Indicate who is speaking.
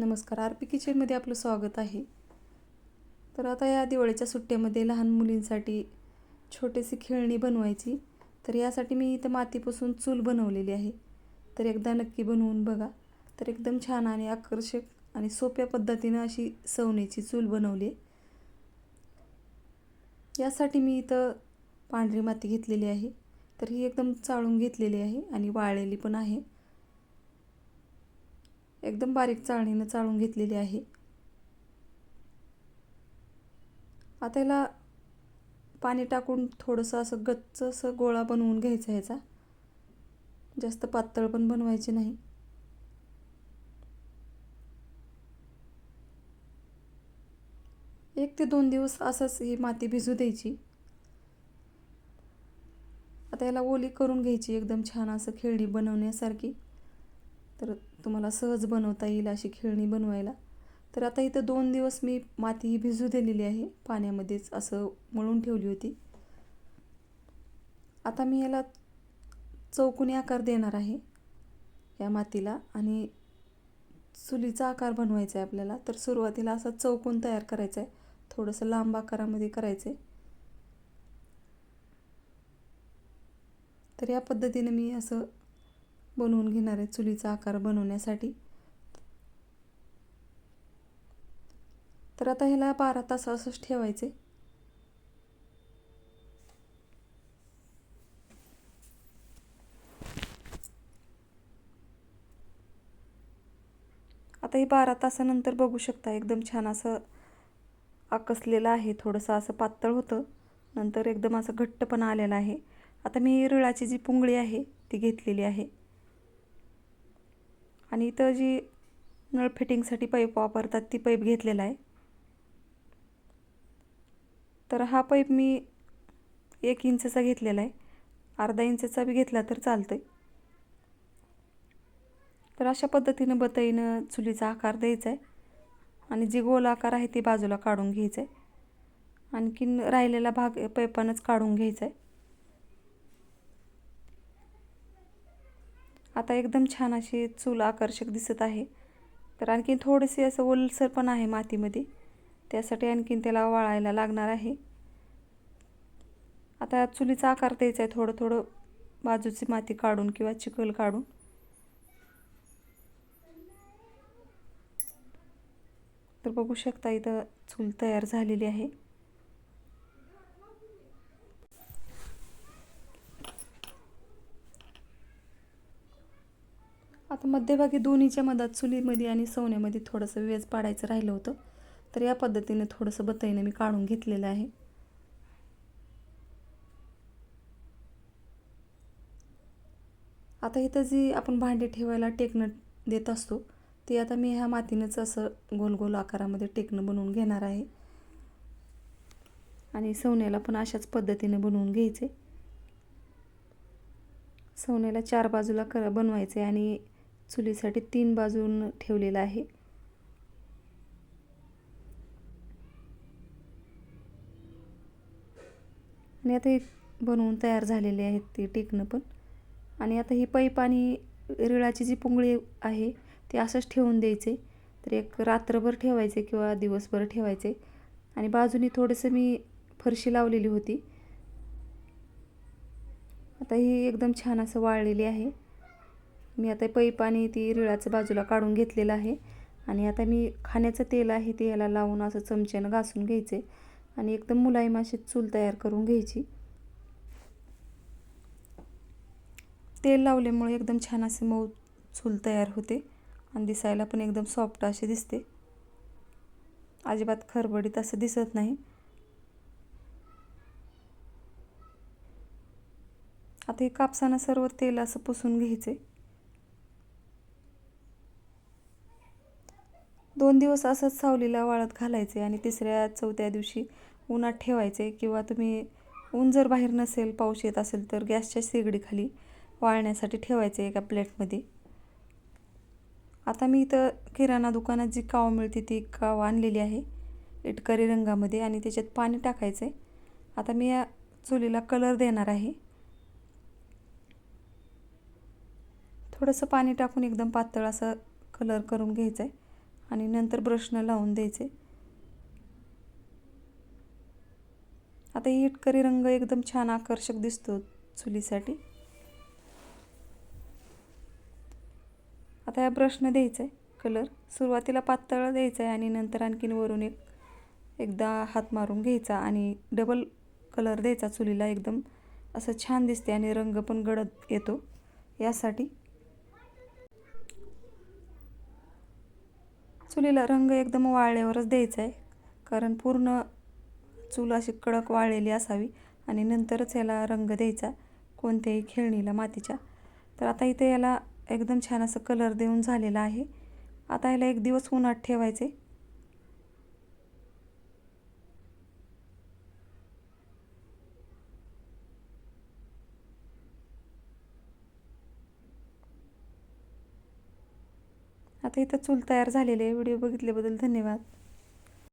Speaker 1: नमस्कार R P किचनमध्ये आपलं स्वागत आहे. तर आता या दिवाळीच्या सुट्ट्यामध्ये लहान मुलींसाठी छोटीशी खेळणी बनवायची. तर यासाठी मी इथं मातीपासून चूल बनवलेली आहे. तर एकदा नक्की बनवून बघा. तर एकदम छान आणि आकर्षक आणि सोप्या पद्धतीनं अशी सवनेची चूल बनवली आहे. यासाठी मी इथं पांढरी माती घेतलेली आहे. तर ही एकदम चाळून घेतलेली आहे आणि वाळलेली पण आहे. एकदम बारीक चाळणीनं चाळून घेतलेली आहे. आता याला पाणी टाकून थोडंसं असं गच्च असं गोळा बनवून घ्यायचा ह्याचा जास्त पातळ पण बनवायचे नाही. एक ते दोन दिवस असंच ही माती भिजू द्यायची. आता याला ओली करून घ्यायची एकदम छान असं खेळणी बनवण्यासारखी. तर तुम्हाला सहज बनवता येईल अशी खेळणी बनवायला. तर आता इथं दोन दिवस मी माती ही भिजू दिलेली आहे. पाण्यामध्येच असं मळून ठेवली होती. आता मी याला चौकोनी आकार देणार आहे या मातीला आणि चुलीचा आकार बनवायचा आहे आपल्याला. तर सुरुवातीला असा चौकोन तयार करायचा आहे. थोडंसं लांब आकारामध्ये करायचं आहे तर या पद्धतीने मी असं बनवून घेणार आहे चुलीचा आकार बनवण्यासाठी. तर आता ह्याला बारा तास असंच ठेवायचे. आता हे बारा तासानंतर बघू शकता एकदम छान असं आकसलेलं आहे. थोडंसं असं पातळ होतं. नंतर एकदम असं घट्टपणा आलेला आहे. आता मी रिळाची जी पुंगळी आहे ती घेतलेली आहे. आणि इथं जी नळ फिटिंगसाठी पाईप वापरतात ती पाईप घेतलेला आहे. तर हा पाईप मी एक इंचचा घेतलेला आहे. अर्धा इंचचा बी घेतला तर चालतं आहे तर अशा पद्धतीनं बतईनं चुलीचा आकार द्यायचा आहे. आणि जी गोल आकार आहे ती बाजूला काढून घ्यायचं आहे. आणखीन राहिलेला भाग पैपानंच काढून घ्यायचा आहे. आता एकदम छान अशी चूल आकर्षक दिसत आहे. तर आणखीन थोडीशी असं ओलसर पण आहे मातीमध्ये. त्यासाठी आणखीन त्याला वाळायला लागणार आहे. आता चुलीचा आकार द्यायचा आहे थोडं थोडं बाजूची माती काढून किंवा चिखल काढून. तर बघू शकता इथं चूल तयार झालेली आहे. आता मध्यभागी दोन्हीच्या मधात चुलीमध्ये आणि सवण्यामध्ये थोडंसं वेज पाडायचं राहिलं होतं. तर या पद्धतीने थोडंसं बतईनं मी काढून घेतलेलं आहे. आता इथं जी आपण भांडे ठेवायला टेकणं देत असतो ते आता मी ह्या मातीनंच असं गोल गोल आकारामध्ये टेकणं बनवून घेणार आहे. आणि सवण्याला पण अशाच पद्धतीने बनवून घ्यायचे. सवण्याला चार बाजूला कर बनवायचे आणि चुलीसाठी तीन बाजून ठेवलेलं आहे. आणि आता हे बनवून तयार झालेले आहेत ते टेकणं पण. आणि आता ही पैप आणि रिळाची जी पुंगळी आहे ते असंच ठेवून द्यायचे. तर एक रात्रभर ठेवायचे किंवा दिवसभर ठेवायचे. आणि बाजूनी थोडंसं मी फरशी लावलेली होती. आता ही एकदम छान असं वाळलेली आहे. मी आता पैप आणि ती रिळाचं बाजूला काढून घेतलेलं आहे. आणि आता मी खाण्याचं तेल आहे ते याला लावून असं चमच्यानं घासून घ्यायचे आणि एकदम मुलायम अशी चूल तयार करून घ्यायची. तेल लावल्यामुळे एकदम छान असे मऊ चूल तयार होते. आणि दिसायला पण एकदम सॉफ्ट असे दिसते. अजिबात खरबडीत असं दिसत नाही. आता हे कापसानं सर्व तेल असं पुसून घ्यायचे दोन दिवस असंच सावलीला वाळत घालायचे आणि तिसऱ्या चौथ्या दिवशी उन्हात ठेवायचे किंवा तुम्ही ऊन जर बाहेर नसेल पाऊस येत असेल तर गॅसच्या शेगडीखाली वाळण्यासाठी ठेवायचे एका प्लेटमध्ये. आता मी इथं किराणा दुकानात जी काव मिळते ती काव आणलेली आहे इटकरी रंगामध्ये आणि त्याच्यात पाणी टाकायचं. आहे आता मी या चुलीला कलर देणार आहे. थोडंसं पाणी टाकून एकदम पातळ असं कलर करून घ्यायचं आहे आणि नंतर ब्रशनं लावून द्यायचे. आता ही इटकरी रंग एकदम छान आकर्षक दिसतो चुलीसाठी. आता या ब्रशनं द्यायचं आहे कलर सुरुवातीला पातळ द्यायचा आहे आणि नंतर आणखीन वरून एक एकदा हात मारून घ्यायचा आणि डबल कलर द्यायचा चुलीला एकदम. असं छान दिसते आणि रंग पण गडद येतो. यासाठी चुलीला रंग एकदम वाळल्यावरच द्यायचा आहे. कारण पूर्ण चूल अशी कडक वाळलेली असावी आणि नंतरच याला रंग द्यायचा कोणत्याही खेळणीला मातीच्या. तर आता इथे याला एकदम छान असं कलर देऊन झालेला आहे. आता याला एक दिवस उन्हात ठेवायचे. आता इथं चूल तयार झालेली आहे. व्हिडिओ बघितल्याबद्दल धन्यवाद.